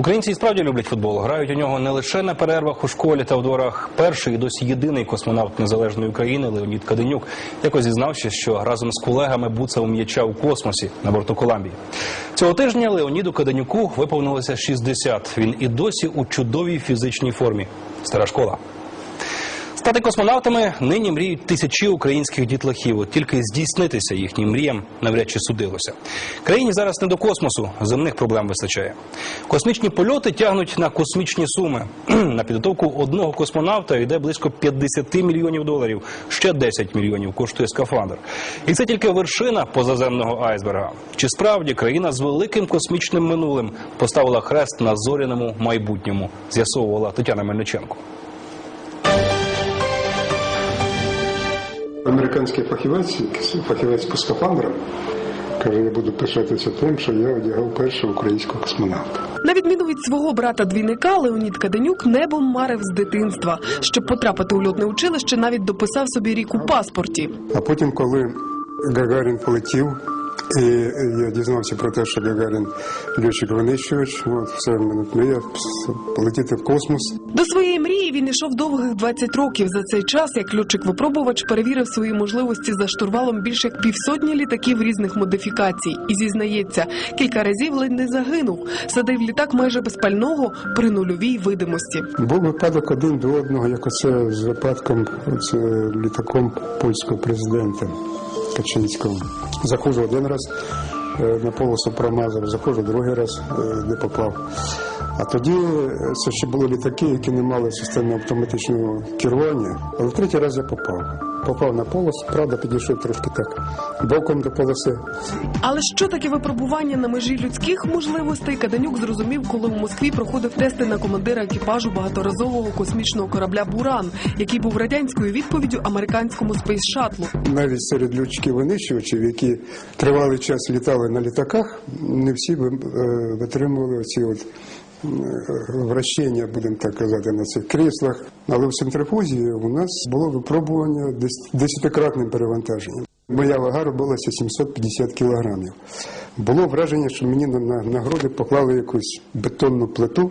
Українці і справді люблять футбол. Грають у нього не лише на перервах у школі та в дворах. Перший і досі єдиний космонавт незалежної України Леонід Каденюк якось зізнався, що разом з колегами буцав м'яча у космосі на борту Коламбії. Цього тижня Леоніду Каденюку виповнилося 60. Він і досі у чудовій фізичній формі. Стара школа. Стати космонавтами нині мріють тисячі українських дітлахів. От тільки здійснитися їхнім мріям навряд чи судилося. Країні зараз не до космосу, земних проблем вистачає. Космічні польоти тягнуть на космічні суми. на підготовку одного космонавта йде близько 50 мільйонів доларів. Ще 10 мільйонів коштує скафандр. І це тільки вершина позаземного айсберга. Чи справді країна з великим космічним минулим поставила хрест на зоряному майбутньому? З'ясовувала Тетяна Мельниченко. Американський фахівець, фахівець по скафандрам, каже, я буду пишатися тим, що я одягав першого українського космонавта. На відміну від свого брата двійника, Леонід Каденюк небом марив з дитинства. Щоб потрапити у льотне училище, навіть дописав собі рік у паспорті. А потім, коли Гагарін полетів, і я дізнався про те, що Гагарін льотчик винищувач, от все в мене мрія полетіти в космос. До своєї мрії він ішов довгих 20 років. За цей час, як льотчик-випробувач, перевірив свої можливості за штурвалом більше як півсотні літаків різних модифікацій. І зізнається, кілька разів ледь не загинув. Садив літак майже без пального при нульовій видимості. Був випадок один до одного, як оце з випадком оце, літаком польського президента Качинського. Захожу один раз на полосу промазав, заходжу другий раз, е, не попав. А тоді е, це ще були літаки, які не мали системи автоматичного керування. Але третій раз я попав. Попав на полос, правда, підійшов трошки так боком до полоси. Але що таке випробування на межі людських можливостей, Каденюк зрозумів, коли в Москві проходив тести на командира екіпажу багаторазового космічного корабля Буран, який був радянською відповіддю американському спейс шатлу. Навіть серед льотчиків-винищувачів, які тривалий час літали на літаках, не всі е, витримували ці от вращення, будемо так казати, на цих кріслах. Але в центрифузі у нас було випробування дес- десятикратним перевантаженням. Моя вага робилася 750 кілограмів. Було враження, що мені на, на, на груди поклали якусь бетонну плиту,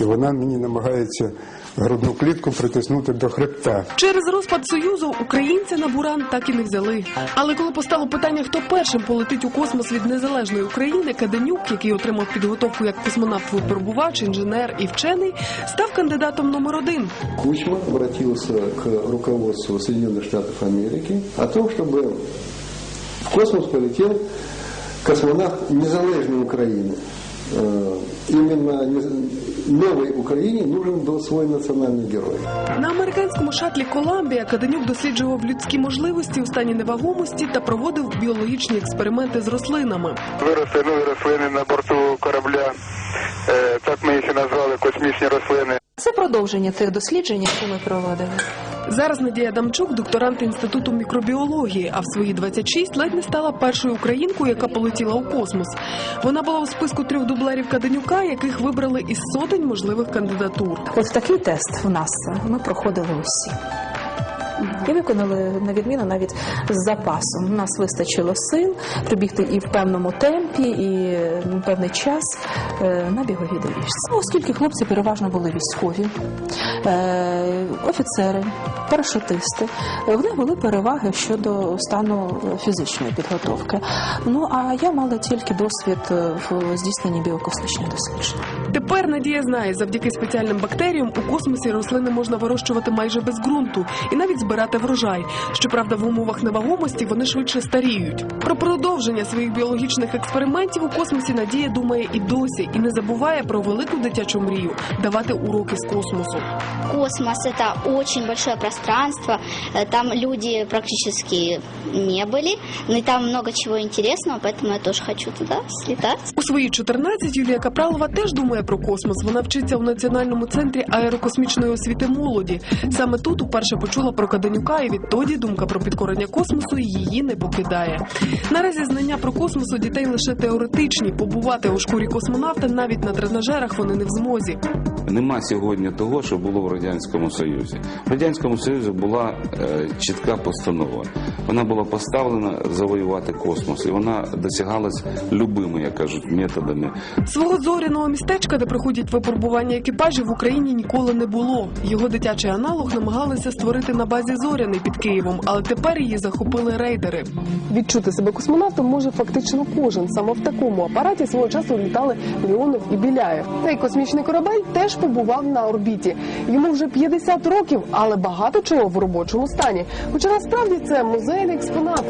і вона мені намагається грудну клітку притиснути до хребта. Через розпад союзу українця на буран так і не взяли. Але коли постало питання, хто першим полетить у космос від незалежної України, Каденюк, який отримав підготовку як космонавт-випробувач, інженер і вчений, став кандидатом номер один. Кучма обратился к руководству Соединенных Штатов Америки о том, чтобы в космос полетел космонавт незалежной Украины. Э, Именно не- новой Украине нужен был свой национальный герой. На американському шатлі Коламбія Каденюк досліджував людські можливості у стані невагомості та проводив біологічні експерименти з рослинами. виросли нові рослини на борту корабля. Е, Так ми їх і назвали космічні рослини. Це продовження тих досліджень, які ми проводили. Зараз Надія Дамчук, докторант інституту мікробіології, а в свої 26 ледь не стала першою українкою, яка полетіла у космос. Вона була у списку трьох дублерів Каденюка, яких вибрали із сотень можливих кандидатур. От такий тест в нас ми проходили усі. І виконали на відміну навіть з запасом. У нас вистачило сил прибігти і в певному темпі, і в певний час е, на біговій доріжці. Ну, Оскільки хлопці переважно були військові, е, офіцери, парашутисти, в них були переваги щодо стану фізичної підготовки. Ну а я мала тільки досвід е, в здійсненні біокосмічних досліджень. Тепер Надія знає, завдяки спеціальним бактеріям у космосі рослини можна вирощувати майже без ґрунту і навіть збирати врожай. Щоправда, в умовах невагомості вони швидше старіють. Про продовження своїх біологічних експериментів у космосі Надія думає і досі, і не забуває про велику дитячу мрію давати уроки з космосу. Космос – это очень большое пространство, э, там люди практически не были, но и там много чего интересного, поэтому я тоже хочу туда слетать. У свої 14 Юлія Капралова теж думає про космос. Вона вчиться у Національному центрі аерокосмічної освіти молоді. Саме тут уперше почула про Каденюка, і відтоді думка про підкорення космосу її не покидає. Наразі знання про космос у дітей лише теоретичні. Побувати у шкурі космонавта навіть на тренажерах вони не в змозі. Нема сьогодні того, що було в радянському союзі. В радянському союзі була е, чітка постанова. Вона була поставлена завоювати космос, і вона досягалась любими, як кажуть, методами. Свого зоряного містечка, проходять випробування екіпажів, в Україні ніколи не було. Його дитячий аналог намагалися створити на базі зоряний під Києвом, але тепер її захопили рейдери. Відчути себе космонавтом може фактично кожен. Саме в такому апараті свого часу літали Леонов і Біляєв. Цей космічний корабель теж побував на орбіті. Йому вже 50 років, але багато чого в робочому стані. Хоча насправді це музейний експонат.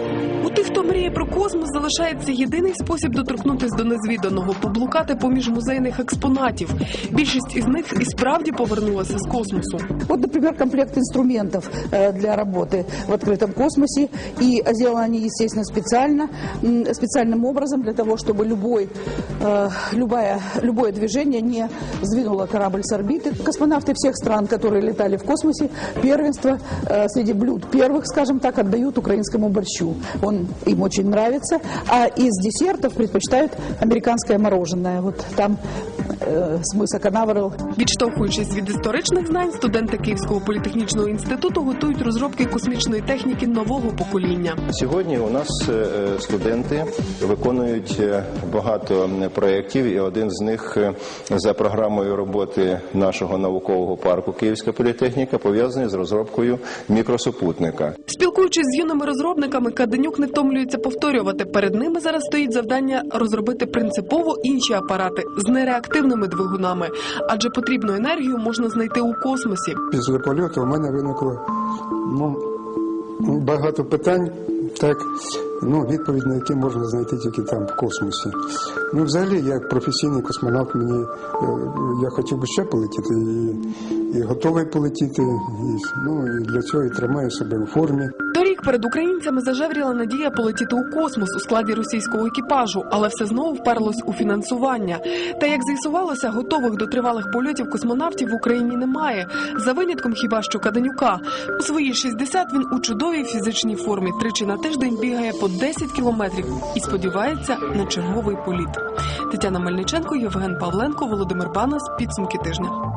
У тих, хто мріє про космос, залишається єдиний спосіб доторкнутись до незвіданого, поблукати поміж музейних експонатів. Більшість із них і справді повернулася з космосу. Вот, например, комплект инструментов э, для работы в открытом космосе. И сделаны они, естественно, специально, м, специальным образом для того, чтобы любой, э, любая, любое движение не сдвинуло корабль с орбиты. Космонавты всех стран, которые летали в космосе, первенство э, среди блюд первых, скажем так, отдают украинскому борщу. Он им очень нравится. А из десертов предпочитают американское мороженое. Вот там э, с Канаверал Відштовхуючись від історичних знань, студенти Київського політехнічного інституту готують розробки космічної техніки нового покоління. Сьогодні у нас е, студенти виконують е, багато проєктів, і один з них е, за програмою роботи нашого наукового парку Київська політехніка пов'язаний з розробкою мікросупутника. Спілкуючись з юними розробниками, Каденюк не втомлюється повторювати. Перед ними зараз стоїть завдання розробити принципово інші апарати з нереактивними двигунами, адже потрібну енергію можна знайти у космосі. Після польоту у мене виникло ну, багато питань, так, ну, відповідь на які можна знайти тільки там в космосі. Ну, взагалі, як професійний космонавт, мені е, я хотів би ще полетіти і, і готовий полетіти. І, ну, і для цього і тримаю себе у формі. Торік перед українцями зажевріла надія полетіти у космос у складі російського екіпажу, але все знову вперлось у фінансування. Та як з'ясувалося, готових до тривалих польотів космонавтів в Україні немає. За винятком хіба що Каденюка. У свої 60 він у чудовій фізичній формі тричі на тиждень бігає по 10 кілометрів і сподівається на черговий політ. Тетяна Мельниченко, Євген Павленко, Володимир Банас. Підсумки тижня.